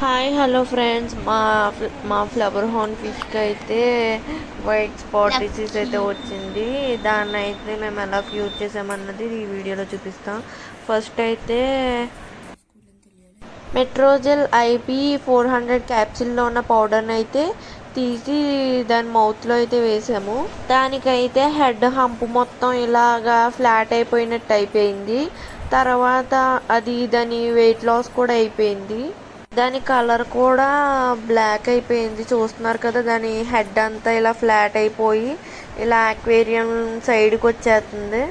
Hi hello friends మా మా flower horn ఫిష్కి అయితే వైట్ స్పాట్ డిసీజ్ అయితే వచ్చింది. దాన్ని అయితే మేము ఎలా క్యూర్ చేసామన్నది ఈ వీడియోలో చూపిస్తాం. ఫస్ట్ అయితే Metrogyl I P four hundred క్యాప్సిల్లో ఉన్న పౌడర్ని అయితే తీసి దాని మౌత్లో అయితే వేసాము. దానికైతే హెడ్ హంప్ మొత్తం ఇలాగా ఫ్లాట్ అయిపోయినట్టు అయిపోయింది. తర్వాత అది దాని వెయిట్ లాస్ కూడా అయిపోయింది. దాని కలర్ కూడా బ్లాక్ అయిపోయింది. చూస్తున్నారు కదా దాని హెడ్ అంతా ఇలా ఫ్లాట్ అయిపోయి ఇలా అక్వేరియం సైడ్కి వచ్చేస్తుంది.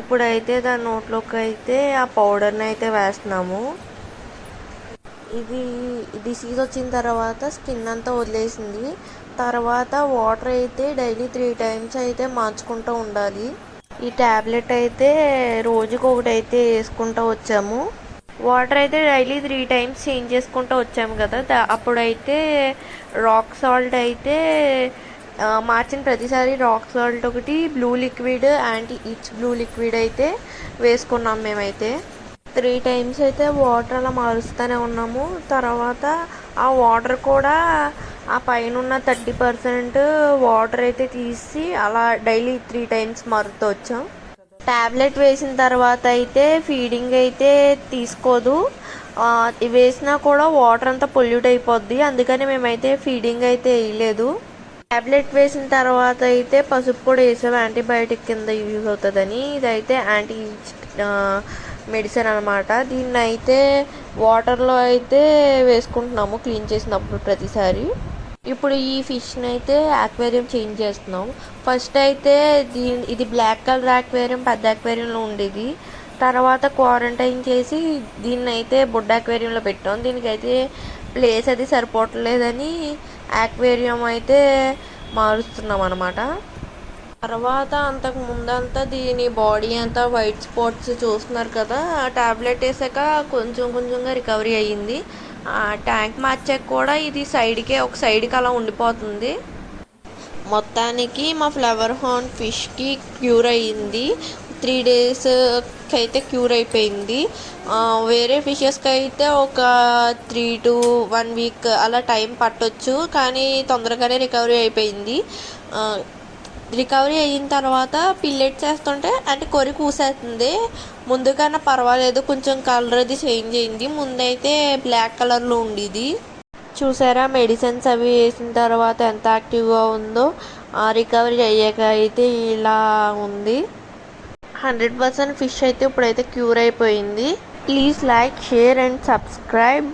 ఇప్పుడైతే దాని నోట్లోకి అయితే ఆ పౌడర్ని అయితే వేస్తున్నాము. ఇది డిసీజ్ వచ్చిన తర్వాత స్కిన్ అంతా వదిలేసింది. తర్వాత వాటర్ అయితే డైలీ త్రీ టైమ్స్ అయితే మార్చుకుంటూ ఉండాలి. ఈ ట్యాబ్లెట్ అయితే రోజుకి ఒకటి అయితే వేసుకుంటూ వచ్చాము. వాటర్ అయితే డైలీ త్రీ టైమ్స్ చేంజ్ చేసుకుంటూ వచ్చాము కదా. అప్పుడైతే రాక్ సాల్ట్ అయితే మార్చిన ప్రతిసారి రాక్ సాల్ట్ ఒకటి blue liquid anti itch blue liquid అయితే వేసుకున్నాం మేమైతే. త్రీ టైమ్స్ అయితే వాటర్ అలా మారుస్తూనే ఉన్నాము. తర్వాత ఆ వాటర్ కూడా ఆ పైన ఉన్న థర్టీ పర్సెంట్ వాటర్ అయితే తీసి అలా డైలీ త్రీ టైమ్స్ మారుతూ వచ్చాం. ట్యాబ్లెట్ వేసిన తర్వాత అయితే ఫీడింగ్ అయితే తీసుకోదు. వేసినా కూడా వాటర్ అంతా పొల్యూట్ అయిపోద్ది. అందుకని మేమైతే ఫీడింగ్ అయితే వేయలేదు. టాబ్లెట్ వేసిన తర్వాత అయితే పసుపు కూడా వేసాం. యాంటీబయాటిక్ కింద యూజ్ అవుతుందని. ఇదైతే యాంటీ మెడిసిన్ అనమాట దీన్ని అయితే వాటర్లో అయితే వేసుకుంటున్నాము క్లీన్ చేసినప్పుడు ప్రతిసారి. ఇప్పుడు ఈ ఫిష్ని అయితే అక్వేరియం చేంజ్ చేస్తున్నాం. ఫస్ట్ అయితే దీని ఇది బ్లాక్ కలర్ అక్వేరియం పెద్ద అక్వేరియంలో ఉండేది. తర్వాత క్వారంటైన్ చేసి దీన్ని అయితే బుడ్డ అక్వేరియంలో పెట్టాం. దీనికైతే ప్లేస్ అది సరిపోవట్లేదని అక్వేరియం అయితే మారుస్తున్నాం అనమాట తర్వాత అంతకు ముందంతా దీని బాడీ అంతా వైట్ స్పాట్స్ చూస్తున్నారు కదా. ఆ టాబ్లెట్ వేసాక కొంచెం కొంచెంగా రికవరీ అయ్యింది. ట్యాంక్ మార్చాక కూడా ఇది సైడ్కే ఒక సైడ్కి అలా ఉండిపోతుంది. మొత్తానికి మా ఫ్లవర్ హార్న్ ఫిష్కి క్యూర్ అయ్యింది. త్రీ డేస్కి అయితే క్యూర్ అయిపోయింది. వేరే ఫిషెస్కి అయితే ఒక త్రీ టు వన్ వీక్ అలా టైం పట్టొచ్చు కానీ తొందరగానే రికవరీ అయిపోయింది. రికవరీ అయిన తర్వాత పిల్లెట్ చేస్తుంటే అంటే కొరి కూసేస్తుంది. ముందుకన్నా పర్వాలేదు కొంచెం కలర్ అది చేంజ్ అయింది. ముందైతే బ్లాక్ కలర్లో ఉండేది. చూసారా మెడిసిన్స్ అవి వేసిన తర్వాత ఎంత యాక్టివ్గా ఉందో రికవరీ అయ్యాక అయితే ఇలా ఉంది. హండ్రెడ్ పర్సెంట్ ఫిష్ అయితే ఇప్పుడైతే క్యూర్ అయిపోయింది. Please like share and subscribe.